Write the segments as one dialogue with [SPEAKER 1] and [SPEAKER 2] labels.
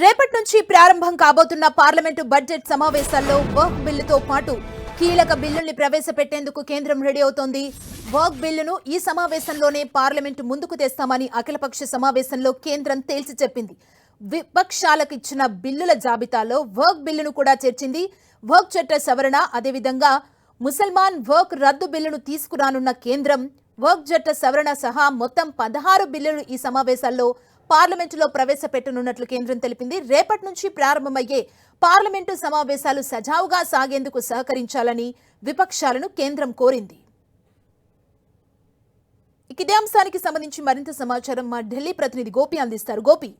[SPEAKER 1] రేపటి నుంచి ప్రారంభం కాబోతున్న పార్లమెంటు బడ్జెట్ సమావేశాల్లో వర్క్ బిల్లుతో పాటు కీలక బిల్లుల్ని ప్రవేశపెట్టేందుకు కేంద్రం రెడీ అవుతోంది. వర్క్ బిల్లును ఈ సమావేశంలోనే పార్లమెంటు ముందుకు తెస్తామని అఖిలపక్ష సమావేశంలో కేంద్రం తేల్చి చెప్పింది. విపక్షాలకు ఇచ్చిన బిల్లుల జాబితాలో వర్క్ బిల్లును కూడా చేర్చింది. వర్క్ చట్ట సవరణ అదేవిధంగా ముసల్మాన్ వర్క్ రద్దు బిల్లును తీసుకురానున్న కేంద్రం వర్క్ చట్ట సవరణ సహా మొత్తం పదహారు బిల్లులు ఈ సమావేశాల్లో పార్లమెంటులో ప్రవేశపెట్టనున్నట్లు కేంద్రం తెలిపింది. రేపటి నుంచి ప్రారంభమయ్యే పార్లమెంటు సమావేశాలు సజావుగా సాగేందుకు సహకరించాలని విపక్షాలను కేంద్రం కోరింది. ఇక ఇదే అంశానికి సంబంధించి మరింత సమాచారం మా ఢిల్లీ ప్రతినిధి గోపి అందిస్తారు. గోపి.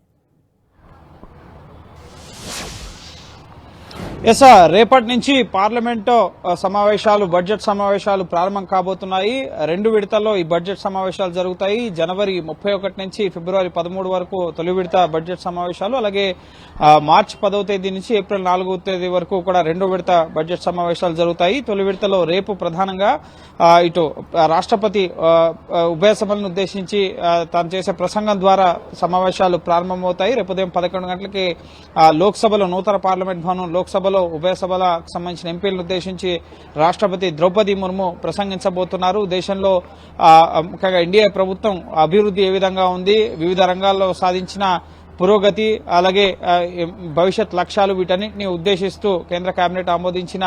[SPEAKER 2] ఎస్ సార్ రేపటి నుంచి పార్లమెంటు సమావేశాలు బడ్జెట్ సమావేశాలు ప్రారంభం కాబోతున్నాయి. రెండు విడతల్లో ఈ బడ్జెట్ సమావేశాలు జరుగుతాయి. జనవరి ముప్పై ఒకటి నుంచి ఫిబ్రవరి పదమూడు వరకు తొలి విడత బడ్జెట్ సమావేశాలు అలాగే మార్చి పదవ తేదీ నుంచి ఏప్రిల్ నాలుగవ తేదీ వరకు కూడా రెండో విడత బడ్జెట్ సమావేశాలు జరుగుతాయి. తొలి విడతలో రేపు ప్రధానంగా ఇటు రాష్ట్రపతి ఉభయ సభలను ఉద్దేశించి తాను చేసే ప్రసంగం ద్వారా సమావేశాలు ప్రారంభమవుతాయి. రేపు ఉదయం పదకొండు గంటలకి లోక్సభలో నూతన పార్లమెంట్ భవనం సభలో ఉభయ సభలకు సంబంధించిన ఎంపీలను ఉద్దేశించి రాష్ట్రపతి ద్రౌపది ముర్ము ప్రసంగించబోతున్నారు. దేశంలో ముఖ్యంగా ఎన్డీఏ ప్రభుత్వం అభివృద్ధి ఏ విధంగా ఉంది వివిధ రంగాల్లో సాధించిన పురోగతి అలాగే భవిష్యత్ లక్ష్యాలు వీటన్నింటినీ ఉద్దేశిస్తూ కేంద్ర కేబినెట్ ఆమోదించిన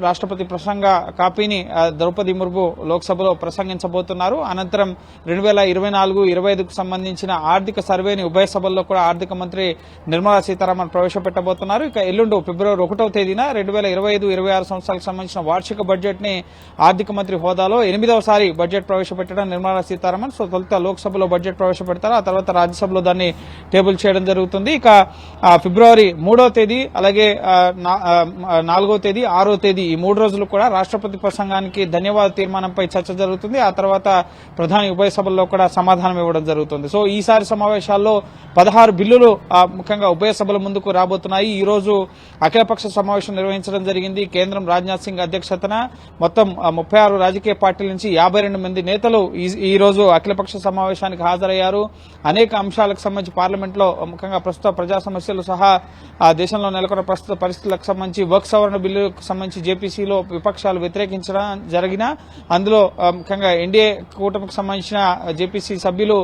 [SPEAKER 2] రాష్ట్రపతి ప్రసంగ కాపీని ద్రౌపది ముర్ము లోక్సభలో ప్రసంగించబోతున్నారు. అనంతరం రెండు వేల ఇరవై నాలుగు ఇరవై ఐదుకు సంబంధించిన ఆర్థిక సర్వేని ఉభయ సభల్లో కూడా ఆర్థిక మంత్రి నిర్మలా సీతారామన్ ప్రవేశపెట్టబోతున్నారు. ఇక ఎల్లుండు ఫిబ్రవరి ఒకటవ తేదీన రెండు వేల ఇరవై ఐదు ఇరవై ఆరు సంవత్సరాలకు సంబంధించిన వార్షిక బడ్జెట్ని ఆర్థిక మంత్రి హోదాలో ఎనిమిదవసారి బడ్జెట్ ప్రవేశపెట్టడం నిర్మలా సీతారామన్ సో తొలుత లోక్సభలో బడ్జెట్ ప్రవేశపెడతారు. ఆ తర్వాత రాజ్యసభలో దాన్ని టేబుల్ చేయడం జరుగుతుంది. ఇక ఫిబ్రవరి మూడవ తేదీ అలాగే నా- నాలుగో తేదీ ఆరో తేదీ. ఈ మూడు రోజులు కూడా రాష్ట్రపతి ప్రసంగానికి ధన్యవాద తీర్మానంపై చర్చ జరుగుతుంది. ఆ తర్వాత ప్రధాని ఉభయ సభల్లో కూడా సమాధానం ఇవ్వడం జరుగుతుంది. సో ఈసారి సమావేశాల్లో పదహారు బిల్లులు ముఖ్యంగా ఉభయ సభల ముందుకు రాబోతున్నాయి. ఈ రోజు అఖిలపక్ష సమావేశం నిర్వహించడం జరిగింది. కేంద్రం రాజ్నాథ్ సింగ్ అధ్యక్షతన మొత్తం ముప్పై ఆరు రాజకీయ పార్టీల నుంచి యాభై రెండు మంది నేతలు ఈ- ఈ రోజు అఖిలపక్ష సమావేశానికి హాజరయ్యారు. అనేక అంశాలకు సంబంధించి పార్లమెంట్లో ముఖ్యంగా ప్రస్తుత ప్రజా సమస్యలు సహా ఆ దేశంలో నెలకొన్న ప్రస్తుత పరిస్థితులకు సంబంధించి వర్క్ సవరణ బిల్లు సంబంధించి జేపీసీలో విపక్షాలు వ్యతిరేకించడం జరిగినా అందులో ముఖ్యంగా ఎన్డీఏ కూటమికి సంబంధించిన జేపీసీ సభ్యులు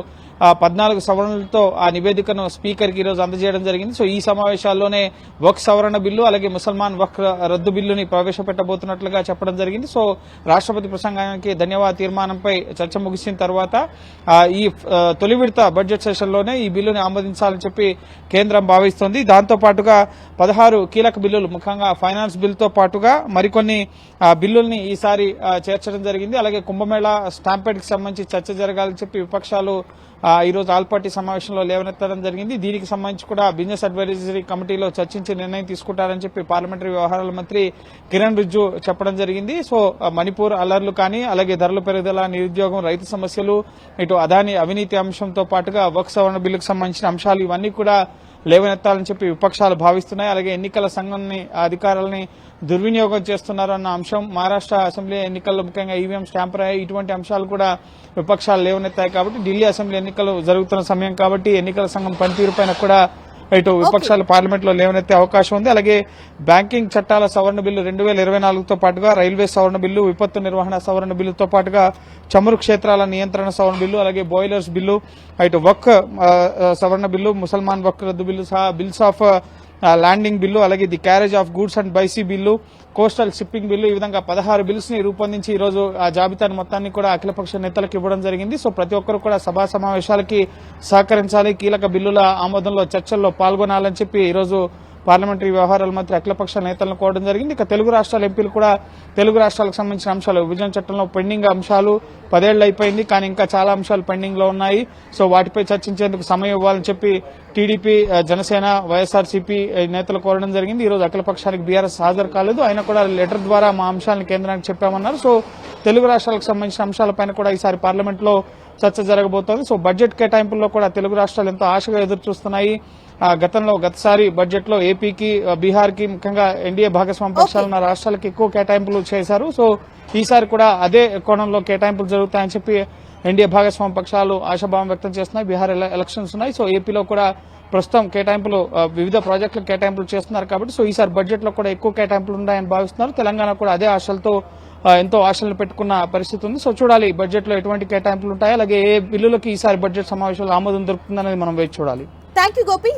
[SPEAKER 2] పద్నాలుగు సవరణలతో ఆ నివేదికను స్పీకర్కి ఈరోజు అందజేయడం జరిగింది. సో ఈ సమావేశాల్లోనే వక్ సవరణ బిల్లు అలాగే ముసల్మాన్ వక్ రద్దు బిల్లుని ప్రవేశపెట్టబోతున్నట్లుగా చెప్పడం జరిగింది. సో రాష్ట్రపతి ప్రసంగానికి ధన్యవాద తీర్మానంపై చర్చ ముగిసిన తర్వాత ఈ తొలి విడత బడ్జెట్ సెషన్లోనే ఈ బిల్లుని ఆమోదించాలని చెప్పి కేంద్రం భావిస్తోంది. దాంతో పాటుగా పదహారు కీలక బిల్లులు ముఖ్యంగా ఫైనాన్స్ బిల్లుతో పాటుగా మరికొన్ని బిల్లుల్ని ఈసారి చేర్చడం జరిగింది. అలాగే కుంభమేళా స్టాంపేట్కి సంబంధించి చర్చ జరగాలని చెప్పి విపక్షాలు ఈరోజు ఆల్ పార్టీ సమావేశంలో లేవనెత్తడం జరిగింది. దీనికి సంబంధించి కూడా బిజినెస్ అడ్వైజరీ కమిటీలో చర్చించి నిర్ణయం తీసుకుంటారని చెప్పి పార్లమెంటరీ వ్యవహారాల మంత్రి కిరణ్ రిజ్జు చెప్పడం జరిగింది. సో మణిపూర్ అల్లర్లు కానీ అలాగే ధరల పెరుగుదల నిరుద్యోగం రైతు సమస్యలు ఇటు అదాని అవినీతి అంశంతో పాటుగా వర్క్ సవరణ బిల్లుకు సంబంధించిన అంశాలు ఇవన్నీ కూడా లేవనెత్తాలని చెప్పి విపక్షాలు భావిస్తున్నాయి. అలాగే ఎన్నికల సంఘాన్ని అధికారులని దుర్వినియోగం చేస్తున్నారన్న అంశం మహారాష్ట్ర అసెంబ్లీ ఎన్నికల్లో ముఖ్యంగా ఈవీఎం స్టాంపర్ అయ్యాయి ఇటువంటి అంశాలు కూడా విపక్షాలు లేవనెత్తాయి కాబట్టి ఢిల్లీ అసెంబ్లీ ఎన్నికలు జరుగుతున్న సమయం కాబట్టి ఎన్నికల సంఘం పనితీరు పైన కూడా ఇటు విపక్షాలు పార్లమెంట్లో లేవనెత్తే అవకాశం ఉంది. అలాగే బ్యాంకింగ్ చట్టాల సవరణ బిల్లు రెండు వేల ఇరవై నాలుగుతో పాటుగా రైల్వే సవరణ బిల్లు విపత్తు నిర్వహణ సవరణ బిల్లుతో పాటుగా చమురు క్షేత్రాల నియంత్రణ సవరణ బిల్లు అలాగే బాయిలర్స్ బిల్లు ఇటు వక్ సవరణ బిల్లు ముసల్మాన్ వక్ రద్దు బిల్లు సహా బిల్స్ ఆఫ్ ల్యాండింగ్ బిల్లు అలాగే the carriage of goods and by sea bill coastal shipping bill ఈ విధంగా పదహారు బిల్స్ని రూపొందించి ఈ రోజు ఆ జాబితాను మొత్తాన్ని కూడా అఖిలపక్ష నేతలకు ఇవ్వడం జరిగింది. సో ప్రతి ఒక్కరు కూడా సభా సమావేశాలకి సహకరించాలి కీలక బిల్లుల ఆమోదంలో చర్చల్లో పాల్గొనాలని చెప్పి ఈరోజు పార్లమెంటరీ వ్యవహారాల మంత్రి అఖిలపక్ష నేతలను కోవడం జరిగింది. ఇక తెలుగు రాష్ట్రాల ఎంపీలు కూడా తెలుగు రాష్ట్రాలకు సంబంధించిన అంశాలు విభజన చట్టంలో పెండింగ్ అంశాలు పదేళ్ళు అయిపోయింది. కానీ ఇంకా చాలా అంశాలు పెండింగ్లో ఉన్నాయి. సో వాటిపై చర్చించేందుకు సమయం ఇవ్వాలని చెప్పి టీడీపీ జనసేన వైఎస్ఆర్సీపీ నేతలు కోరడం జరిగింది. ఈ రోజు అఖిల బీఆర్ఎస్ హాజరు కాలేదు. ఆయన కూడా లెటర్ ద్వారా మా అంశాలను కేంద్రానికి చెప్పామన్నారు. సో తెలుగు రాష్ట్రాలకు సంబంధించిన అంశాలపైన కూడా ఈసారి పార్లమెంట్లో చర్చ జరగబోతోంది. సో బడ్జెట్ కేటాయింపుల్లో కూడా తెలుగు రాష్ట్రాలు ఎంతో ఆశగా ఎదురు చూస్తున్నాయి గతంలో గతసారి బడ్జెట్లో ఏపీకి ఆ, బీహార్కి ముఖ్యంగా ఎన్డీఏ భాగస్వామ్య పక్షాలు ఉన్న రాష్ట్రాలకు ఎక్కువ కేటాయింపులు చేశారు. సో ఈసారి కూడా అదే కోణంలో కేటాయింపులు జరుగుతాయని చెప్పి ఎన్డీఏ భాగస్వామ్య పక్షాలు ఆశాభావం వ్యక్తం చేస్తున్నాయి. బీహార్ ఎల- ఎలక్షన్స్ ఉన్నాయి. సో ఏపీలో కూడా ప్రస్తుతం కేటాయింపులు వివిధ ప్రాజెక్టులకు కేటాయింపులు చేస్తున్నారు కాబట్టి సో ఈసారి బడ్జెట్లో కూడా ఎక్కువ కేటాయింపులు ఉన్నాయని భావిస్తున్నారు. తెలంగాణ కూడా అదే ఆశలతో ఎంతో ఆశలు పెట్టుకున్న పరిస్థితి ఉంది. సో చూడాలి బడ్జెట్లో ఎటువంటి కేటాయింపులు ఉంటాయి. అలాగే ఏ బిల్లులకి ఈసారి బడ్జెట్ సమావేశంలో ఆమోదం దొరుకుతుందనేది మనం వేచి చూడాలి.
[SPEAKER 1] Thank you Gopi